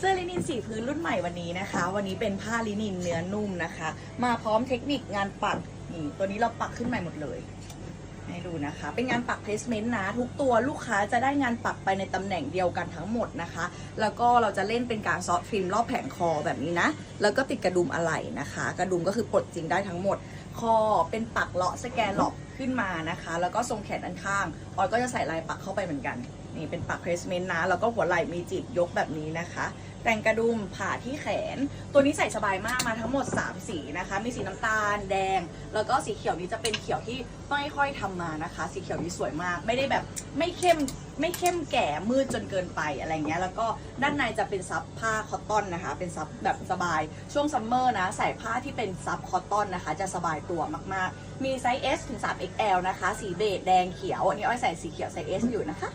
เสื้อลินินสีพื้นรุ่นใหม่วันนี้นะคะ วันนี้เป็นผ้าลินินเนื้อนุ่มนะคะ มาพร้อมเทคนิคงานปักนี่ตัวนี้เราปักขึ้นใหม่หมดเลยให้ดูนะคะ เป็นงานปัก placement นะ ทุกตัวลูกค้าจะได้งานปักไปในตำแหน่งเดียวกันทั้งหมดนะคะ แล้วก็เราจะเล่นเป็นการซอฟต์ฟิล์มรอบแผงคอแบบนี้นะ แล้วก็ติดกระดุมอะไหล่นะคะ กระดุมก็คือปลดจริงได้ทั้งหมด คอเป็นปักเลาะสแกนหลอกขึ้นมานะคะ แล้วก็ทรงแขนด้านข้างออยก็จะใส่ลายปักเข้าไปเหมือนกัน นี่เป็นปัก placement นะ แล้วก็หัวไหล่มีจีบยกแบบนี้นะคะ แต่งกระดุมผ่าที่แขน ตัวนี้ใส่สบายมากมาทั้งหมด 3 สีนะคะ มีสีน้ำตาลแดง แล้วก็สีเขียวนี้จะเป็นเขียวที่ไม่ค่อยทำมานะคะ สีเขียวนี้สวยมาก ไม่ได้แบบไม่เข้มไม่เข้มแก่มืดจนเกินไปอะไรเงี้ย แล้วก็ด้านในจะเป็นซับผ้าคอตตอนนะคะ เป็นซับแบบสบาย ช่วงซัมเมอร์นะ ใส่ผ้าที่เป็นซับคอตตอนนะคะ จะสบายตัวมากๆ มีไซส์ S ถึง 3XL นะคะ สีเบจแดงเขียว อันนี้อ้อยใส่สีเขียวไซส์ S อยู่นะคะ